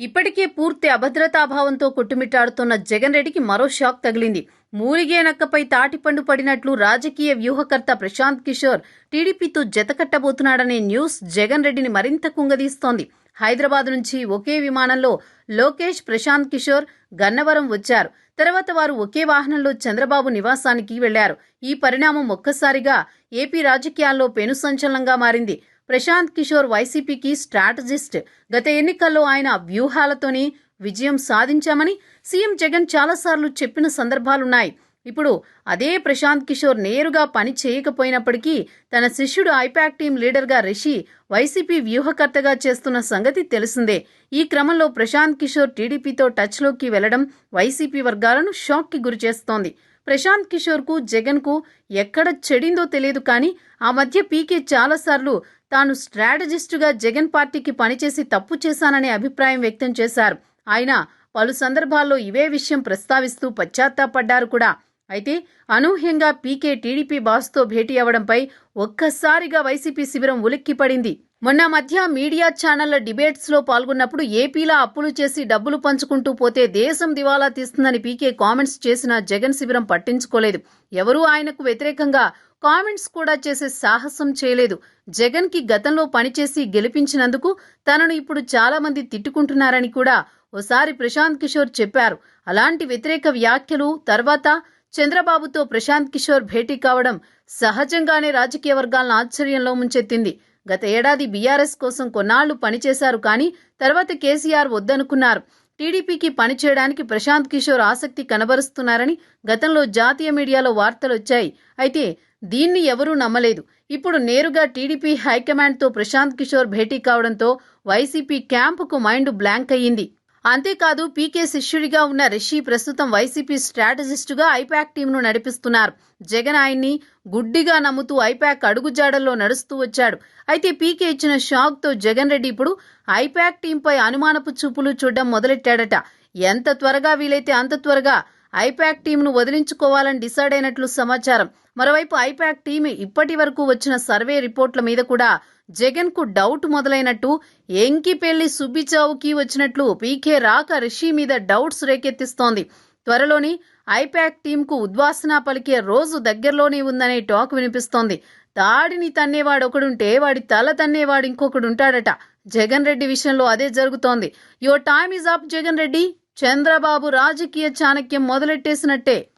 ఇప్పటికే పూర్తి అభద్రతాభావంతో కొట్టుమిట్టాడుతున్న జగన్ రెడ్డికి మరో షాక్ తగిలింది. మూలిగే నక్కపై తాటిపండు పడినట్లు రాజకీయ వ్యూహకర్త ప్రశాంత్ కిషోర్ టీడీపీతో జతకట్టబోతున్నాడనే న్యూస్ జగన్ రెడ్డిని మరింత కుంగదీస్తోంది. హైదరాబాద్ నుంచి ఒకే విమానంలో లోకేష్ ప్రశాంత్ కిషోర్ గన్నవరం వచ్చారు. తర్వాత వారు ఒకే వాహనంలో చంద్రబాబు నివాసానికి వెళ్ళారు. ఈ పరిణామం ఒక్కసారిగా ఏపీ రాజకీయాల్లో పెను సంచలనంగా మారింది. ప్రశాంత్ కిషోర్ వైసీపీకి స్ట్రాటజిస్ట్. గత ఎన్నికల్లో ఆయన వ్యూహాలతోనే విజయం సాధించామని సీఎం జగన్ చాలాసార్లు చెప్పిన సందర్భాలున్నాయి. ఇప్పుడు అదే ప్రశాంత్ కిషోర్ నేరుగా పని చేయకపోయినప్పటికీ తన శిష్యుడు ఐపాక్ టీం లీడర్గా రిషి వైసీపీ వ్యూహకర్తగా చేస్తున్న సంగతి తెలిసిందే. ఈ క్రమంలో ప్రశాంత్ కిషోర్ టీడీపీతో టచ్లోకి వెళ్ళడం వైసీపీ వర్గాలను షాక్కి గురిచేస్తోంది ప్రశాంత్ కిషోర్కు జగన్కు ఎక్కడ చెడిందో తెలియదు కానీ ఆ మధ్య పీకే చాలాసార్లు తాను స్ట్రాటజిస్టుగా జగన్ పార్టీకి పనిచేసి తప్పు చేశాననే అభిప్రాయం వ్యక్తం చేశారు. ఆయన పలు సందర్భాల్లో ఇవే విషయం ప్రస్తావిస్తూ పశ్చాత్తాపడ్డారు కూడా. అయితే అనూహ్యంగా పీకే టీడీపీ బాస్తో భేటీ అవ్వడంపై ఒక్కసారిగా వైసీపీ శిబిరం ఉలిక్కిపడింది. మొన్న మధ్య మీడియా ఛానళ్ళ డిబేట్స్లో పాల్గొన్నప్పుడు ఏపీలా అప్పులు చేసి డబ్బులు పంచుకుంటూ పోతే దేశం దివాలా తీస్తుందని పీకే కామెంట్స్ చేసిన జగన్ శిబిరం పట్టించుకోలేదు. ఎవరూ ఆయనకు వ్యతిరేకంగా కామెంట్స్ కూడా చేసే సాహసం చేయలేదు. జగన్కి గతంలో పనిచేసి గెలిపించినందుకు తనను ఇప్పుడు చాలా మంది తిట్టుకుంటున్నారని కూడా ఓసారి ప్రశాంత్ కిషోర్ చెప్పారు. అలాంటి వ్యతిరేక వ్యాఖ్యలు తర్వాత చంద్రబాబుతో ప్రశాంత్ కిషోర్ భేటీ కావడం సహజంగానే రాజకీయ వర్గాలను ఆశ్చర్యంలో ముంచెత్తింది. గత ఏడాది బీఆర్ఎస్ కోసం కొన్నాళ్ళు పనిచేశారు కానీ తర్వాత కేసీఆర్ వద్దనుకున్నారు. టీడీపీకి పనిచేయడానికి ప్రశాంత్ కిషోర్ ఆసక్తి కనబరుస్తున్నారని గతంలో జాతీయ మీడియాలో వార్తలు వచ్చాయి. అయితే దీన్ని ఎవరూ నమ్మలేదు. ఇప్పుడు నేరుగా టీడీపీ హైకమాండ్తో ప్రశాంత్ కిషోర్ భేటీ కావడంతో వైసీపీ క్యాంపుకు మైండ్ బ్లాంక్ అయ్యింది. అంతేకాదు పీకే శిష్యుడిగా ఉన్న రిషి ప్రస్తుతం వైసీపీ స్ట్రాటజిస్టుగా ఐపాక్ టీంను నడిపిస్తున్నారు. జగన్ ఆయన్ని గుడ్డిగా నమ్ముతూ ఐపాక్ అడుగుజాడల్లో నడుస్తూ వచ్చాడు. అయితే పీకే ఇచ్చిన షాక్తో జగన్ రెడ్డి ఇప్పుడు ఐపాక్ టీంపై అనుమానపు చూపులు చూడడం మొదలెట్టాడట. ఎంత త్వరగా వీలైతే అంత త్వరగా ఐపాక్ టీంను వదిలించుకోవాలని డిసైడ్ అయినట్లు సమాచారం. మరోవైపు ఐపాక్ టీం ఇప్పటి వరకు వచ్చిన సర్వే రిపోర్ట్ల మీద కూడా జగన్కు డౌట్ మొదలైనట్టు ఎంకిపెళ్ళి సుబ్బిచావుకి వచ్చినట్లు పీకే రాక రిషి మీద డౌట్స్ రేకెత్తిస్తోంది. త్వరలోని ఐపాక్ టీంకు ఉద్వాసన పలికే రోజు దగ్గరలోనే ఉందనే టాక్ వినిపిస్తోంది. తాడిని తన్నేవాడు ఒకడుంటే వాడి తల తన్నేవాడు ఇంకొకడు ఉంటాడట జగన్ రెడ్డి విషయంలో అదే జరుగుతోంది. Your time is up Jagan Reddy. Chandrababu రాజకీయ చాణక్యం మొదలెట్టేసినట్టే.